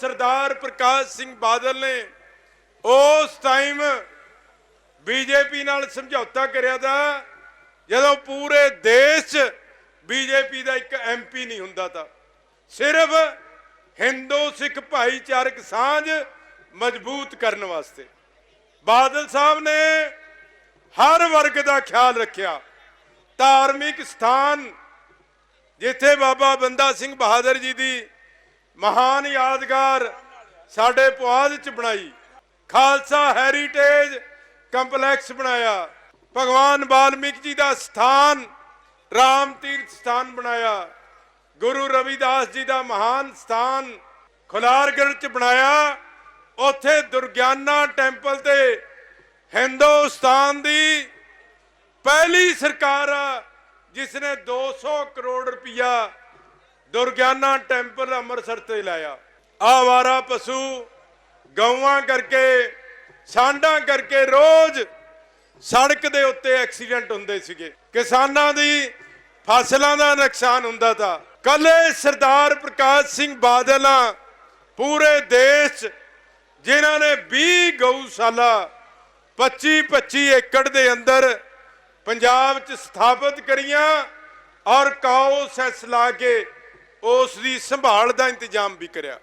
ਸਰਦਾਰ ਪ੍ਰਕਾਸ਼ ਸਿੰਘ ਬਾਦਲ ਨੇ ਉਸ time BJP ਨਾਲ ਸਮਝੌਤਾ ਕਰਿਆ ਦਾ, ਜਦੋਂ ਪੂਰੇ ਦੇਸ਼ 'ਚ ਬੀਜੇਪੀ ਦਾ ਇੱਕ ਐਮਪੀ ਨਹੀਂ ਹੁੰਦਾ ਤਾਂ। ਸਿਰਫ ਹਿੰਦੂ, ਸਿੱਖ ਭਾਈਚਾਰਕ ਸਾਂਝ ਮਜ਼ਬੂਤ ਕਰਨ ਵਾਸਤੇ। ਬਾਦਲ ਸਾਹਿਬ ਨੇ ਹਰ ਵਰਗ ਦਾ ਖਿਆਲ ਰੱਖਿਆ। ਧਾਰਮਿਕ ਸਥਾਨ ਜਿੱਥੇ ਬਾਬਾ ਬੰਦਾ ਸਿੰਘ ਬਹਾਦਰ ਜੀ ਦੀ ਮਹਾਨ ਯਾਦਗਾਰ ਸਾਡੇ ਪੁਆਧ ਚ ਬਣਾਈ। ਖਾਲਸਾ ਹੈਰੀਟੇਜ ਕੰਪਲੈਕਸ ਬਣਾਇਆ। ਭਗਵਾਨ ਵਾਲਮੀਕ ਜੀ ਦਾ ਸਥਾਨ, ਰਾਮ ਤੀਰਥ ਸਥਾਨ ਬਣਾਇਆ। ਗੁਰੂ ਰਵਿਦਾਸ ਜੀ ਦਾ ਮਹਾਨ ਸਥਾਨ ਖੁਲਾਰਗੜ੍ਹ ਚ ਬਣਾਇਆ। ਉੱਥੇ ਦੁਰਗਿਆਨਾ ਟੈਂਪਲ ਤੇ ਹਿੰਦੁਸਤਾਨ ਦੀ ਪਹਿਲੀ ਸਰਕਾਰ ਆ ਜਿਸ ਨੇ 200 ਕਰੋੜ ਰੁਪਇਆ ਦੁਰਗਿਆਨਾ ਟੈਂਪਲ ਅੰਮ੍ਰਿਤਸਰ ਤੇ ਲਾਇਆ। ਆਵਾਰਾ ਪਸ਼ੂ ਗਊਆਂ ਕਰਕੇ ਸਾਂਡਾਂ ਕਰਕੇ ਰੋਜ਼ ਸੜਕ ਦੇ ਉੱਤੇ ਐਕਸੀਡੈਂਟ ਹੁੰਦੇ ਸੀਗੇ। ਕਿਸਾਨਾਂ ਦੀ ਫਸਲਾਂ ਦਾ ਨੁਕਸਾਨ ਹੁੰਦਾ ਤਾਂ ਕੱਲੇ ਸਰਦਾਰ ਪ੍ਰਕਾਸ਼ ਸਿੰਘ ਬਾਦਲ ਆ, ਪੂਰੇ ਦੇਸ਼ 'ਚ, ਜਿਨ੍ਹਾਂ ਨੇ 20 ਗਊਸ਼ਾਲਾ 25 25 ਏਕੜ ਦੇ ਅੰਦਰ ਪੰਜਾਬ 'ਚ ਸਥਾਪਿਤ ਕਰੀਆਂ ਔਰ ਕਾਓ ਸੈਸ ਲਾ ਕੇ ਉਸ ਦੀ ਸੰਭਾਲ ਦਾ ਇੰਤਜ਼ਾਮ ਵੀ ਕਰਿਆ।